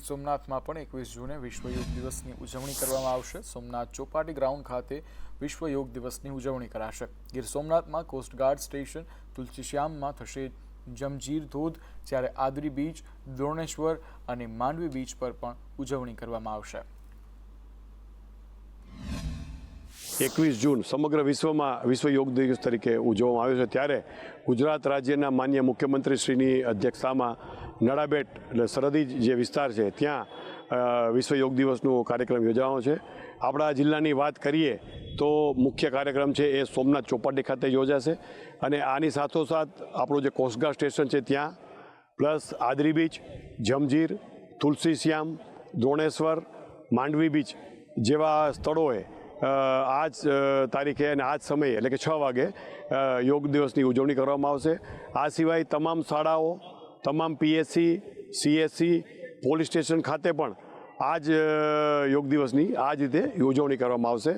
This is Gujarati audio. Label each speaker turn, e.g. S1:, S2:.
S1: ગીર સોમનાથમાં પણ એકવીસ જૂને વિશ્વ યોગ દિવસની ઉજવણી કરવામાં આવશે. સોમનાથ ચોપાટી ગ્રાઉન્ડ ખાતે વિશ્વ યોગ દિવસની ઉજવણી કરાશે. ગીર સોમનાથમાં કોસ્ટગાર્ડ સ્ટેશન તુલસીશ્યામમાં થશે જમજીર ધોધ, જ્યારે આદરી બીચ, દ્રોણેશ્વર અને માંડવી બીચ પર પણ ઉજવણી કરવામાં આવશે.
S2: એકવીસ જૂન સમગ્ર વિશ્વમાં વિશ્વ યોગ દિવસ તરીકે ઉજવવામાં આવ્યો છે. ત્યારે ગુજરાત રાજ્યના માન્ય મુખ્યમંત્રીશ્રીની અધ્યક્ષતામાં નડાબેટ એટલે સરહદી જે વિસ્તાર છે, ત્યાં વિશ્વ યોગ દિવસનો કાર્યક્રમ યોજાવાનો છે. આપણા જિલ્લાની વાત કરીએ તો મુખ્ય કાર્યક્રમ છે એ સોમનાથ ચોપાટી ખાતે યોજાશે અને આની સાથોસાથ આપણું જે કોસ્ટગાર્ડ સ્ટેશન છે ત્યાં, plus Adri beach, Jamjir Tulsishyam Droneshwar, Mandvi beach જેવા સ્થળોએ અ, આજ તારીખે અને આજ સમયે એટલે કે છ વાગે યોગ દિવસની ઉજવણી કરવામાં આવશે. આ સિવાય તમામ શાળાઓ તમામ પીએસસી સીએસસી પોલીસ સ્ટેશન ખાતે પણ આજ જ યોગ દિવસની આ જ રીતે ઉજવણી કરવામાં આવશે.